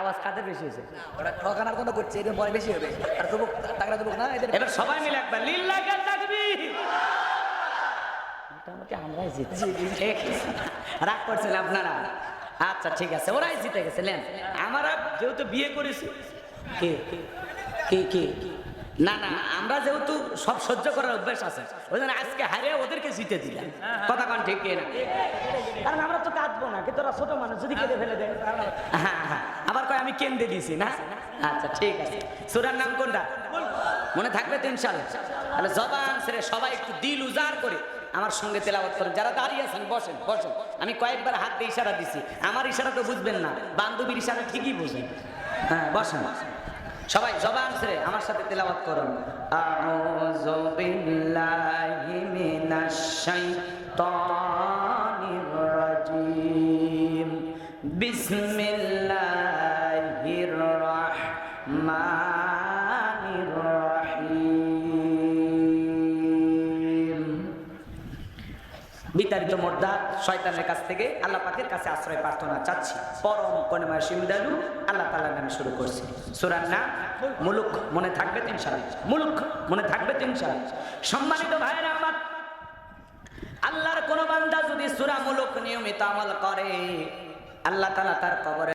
আওয়াজ কাদের বেশি হয়েছে? ওরা ঠকানোর জন্য করছে এদের পরে বেশি হবে। আর যুবক টাকা যুবক না এদের এবার সবাই মিলে একবার লিল্লাকে তাকবি মোটামুটি আমরাই জিতছি রাগ করছেন আপনারা? আচ্ছা ঠিক আছে। ওরাই জিতে গেছে গেছিলেন আমরা যেহেতু বিয়ে করেছি। কে কে কে? না না আমরা যেহেতু সব সহ্য করার অভ্যাস আছে ওই জন্য আজকে হারিয়ে ওদেরকে জিতে দিলাম। কথা কন ঠিক না কারণ আমরা তো কাঁদবো না কিন্তু ওরা ছোট মানুষ যদি কেঁদে ফেলে দেয় হ্যাঁ হ্যাঁ আবার কয় আমি কেন্দ্রে দিয়েছি না? আচ্ছা ঠিক আছে। সুরার নাম কোনটা? মনে থাকবে তো ইনশাল্লাহ তাহলে জবান ছেড়ে সবাই একটু দিল উজাড় করে আমার সঙ্গে তেলাওয়াত করেন। যারা দাঁড়িয়ে আছেন বসেন বসেন। আমি কয়েকবার হাত দিয়ে ইশারা দিছি। আমার ইশারা তো বুঝবেন না বান্ধবীর ইশারা ঠিকই বুঝেন। হ্যাঁ বসেন। সবাই জবান ছেড়ে আমার সাথে তেলাওয়াত করুন। আউযু বিল্লাহি মিনাশ শাইতানির রাজিম। বিসমিল্লাহির রাহমানির বিতাড়িত মোর্দা শয়তানের কাছ থেকে আল্লাহ পাকের কাছে আশ্রয় প্রার্থনা চাচ্ছি। পরম কনেমা সিমদালু আল্লাহ তাআলার নামে শুরু করছি। সুরান নাম মুলুক মনে থাকবে তিন সাল মুলুক মনে থাকবে তিন সাল সম্মানিত ভাইয়ের আমার, আল্লাহর কোন বান্দা যদি সুরা মুলুক নিয়মিত আমল করে, আল্লাহ তালা তার কবরে